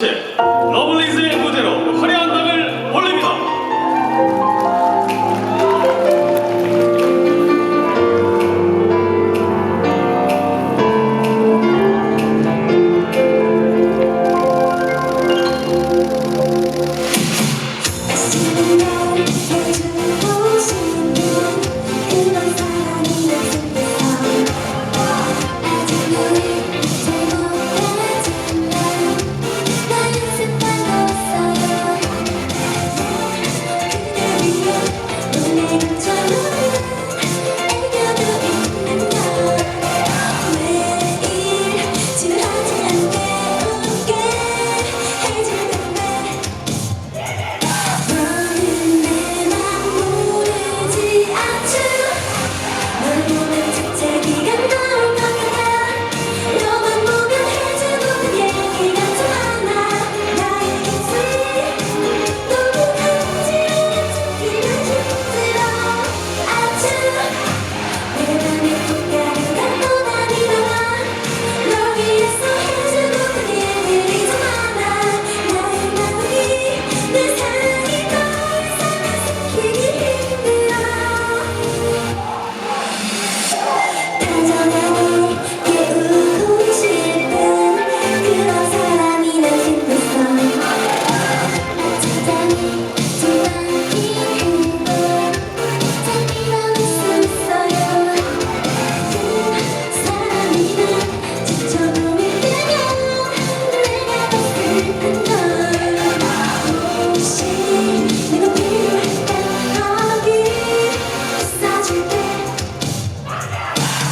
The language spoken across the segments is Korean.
Noblesse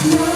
Yeah.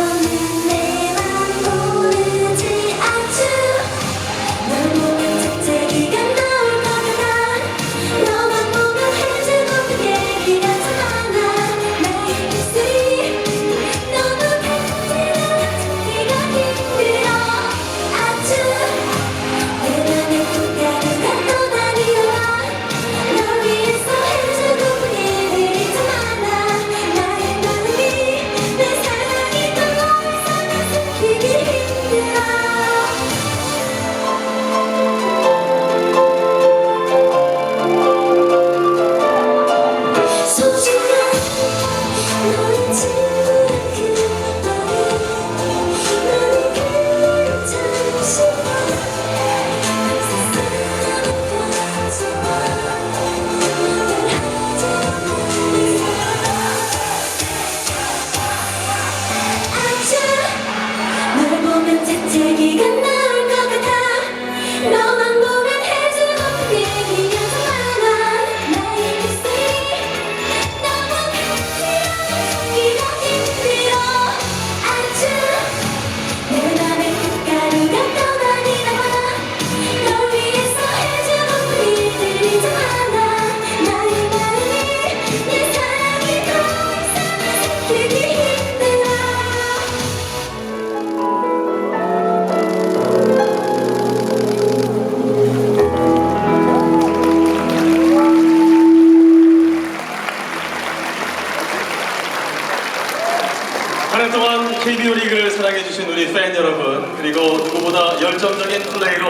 KBO 리그를 사랑해주신 우리 팬 여러분 그리고 누구보다 열정적인 플레이로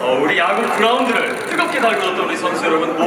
어, 우리 야구 그라운드를 뜨겁게 달구었던 우리 선수 여러분 모두